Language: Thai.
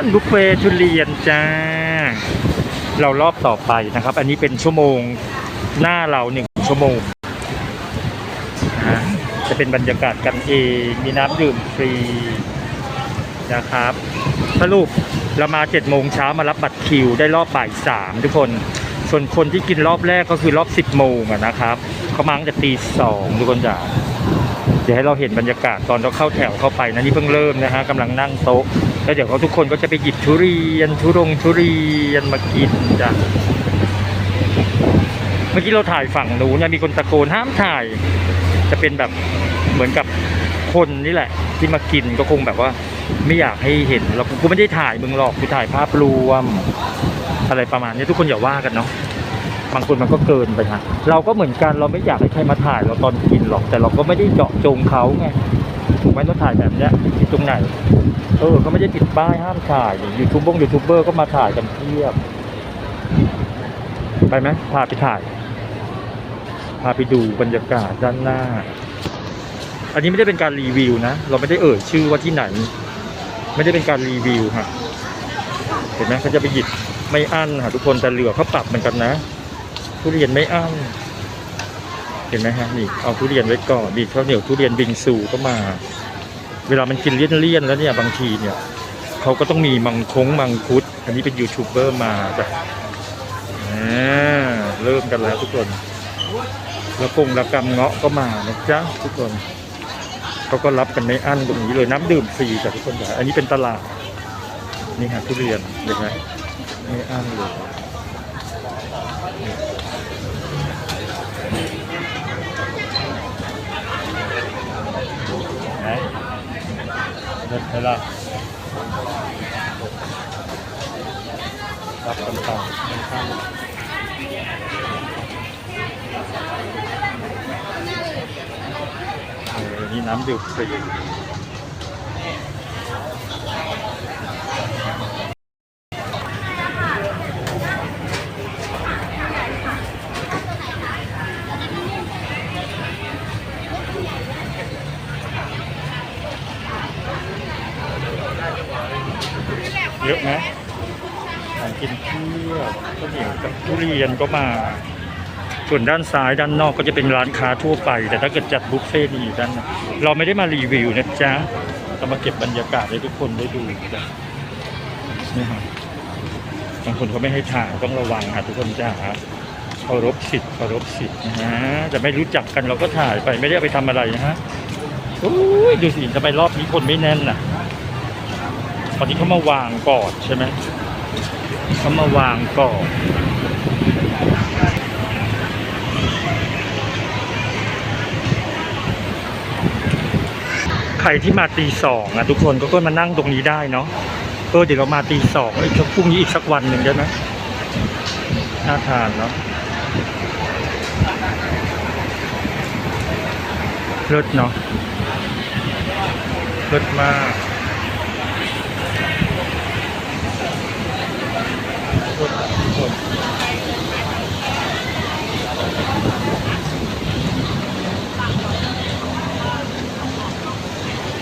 นบุฟเฟ่ต์ทุเรียนจ้า เรารอบต่อไปนะครับ อันนี้เป็นชั่วโมงหน้าเราหนึ่งชั่วโมงนะจะเป็นบรรยากาศกันเอง มีน้ำดื่มฟรีนะครับสรุปเรามา7โมงเช้ามารับบัตรคิวได้รอบบ่ายสามทุกคน ส่วนคนที่กินรอบแรกก็คือรอบ10โมงนะครับเขามาตั้งแต่ตีสองทุกคนจ้าเดี๋ยวให้เราเห็นบรรยากาศตอนเราเข้าแถวเข้าไปนะนี่เพิ่งเริ่มนะฮะกำลังนั่งโต๊ะ แล้วเดี๋ยวเขาทุกคนก็จะไปหยิบทุเรียนทุรงทุเรียนมากินจ้ะเมื่อกี้เราถ่ายฝั่งนู้นเนี่ยมีคนตะโกนห้ามถ่าย จะเป็นแบบเหมือนกับคนนี่แหละ ที่มากินก็คงแบบว่า ไม่อยากให้เห็นเรากูไม่ได้ถ่ายมึงหรอกกูถ่ายภาพรวม อะไรประมาณนี้ทุกคนอย่าว่ากันเนาะบางคนมันก็เกินไปฮะเราก็เหมือนกันเราไม่อยากให้ใครมาถ่ายเราตอนกินหรอก แต่เราก็ไม่ได้เจาะจงเขาไง ไหมต้องถ่ายแบบเนี้ยที่ตรงไหน เออเขาไม่ได้ติดป้ายห้ามถ่ายยูทูบบงยูทูบเบอร์ก็มาถ่ายกันเพียบ ไปไหมพาไปถ่าย พาไปดูบรรยากาศด้านหน้า อันนี้ไม่ได้เป็นการรีวิวนะ เราไม่ได้เอ่ยชื่อว่าที่ไหน ไม่ได้เป็นการรีวิวฮะเห็นไหมเขาจะไปหยิบไม่อั้นค่ะทุกคนแต่เหลือเขาปรับเหมือนกันนะทุเรียนไม่อั้น ห็นไหมฮะนี่เอาทุเรียนไว้ก่อนดีข้าวเหนียวทุเรียนบิงซูก็มา เวลามันกินเลี่ยนๆแล้วเนี่ยบางทีเนี่ยเขาก็ต้องมีมังคงมังคุด อันนี้เป็นยูทูบเบอร์มาแบบอ่าเริ่มกันแล้วทุกคน แล้วกงระกำเงาะก็มานะจ๊ะทุกคนเขาก็รับกันไม่อั้นตรงนี้เลยน้ำดื่มฟรีจ้ะทุกคนจ้ะอันนี้เป็นตลาดนี่ฮะทุเรียนเห็นไหมไม่อั้นเลยไหน เด็ดไปละรับกันต่อข้างนี่น้ำดื่มฟรี เยอะไหมของกินเพียบข้าวเหนียวกับทุเรียนก็มา ส่วนด้านซ้ายด้านนอกก็จะเป็นร้านค้าทั่วไป แต่ถ้าเกิดจัดบุฟเฟ่ต์นี่อยู่ด้านในเราไม่ได้มารีวิวนะจ๊ะเรามาเก็บบรรยากาศให้ทุกคนได้ดูจ้ะนี่ฮะบางคนเขาไม่ให้ถ่ายต้องระวังค่ะทุกคนจ้าเคารพสิทธิ์เคารพสิทธิ์นะฮะแต่ไม่รู้จักกันเราก็ถ่ายไปไม่ได้ไปทำอะไรนะฮะดูสิทำไมรอบนี้คนไม่แน่นน่ะ ตอนนี้เขามาวางก่อนใช่ไหมเขามาวางก่อนใครที่มาตีสองอะทุกคนก็ก็มานั่งตรงนี้ได้เนาะเออเดี๋ยวเรามาตีสองอีกสักพรุ่งนี้อีกสักวันหนึ่งได้ไหมน่าทานเนาะเลิศเนาะเลิศมาก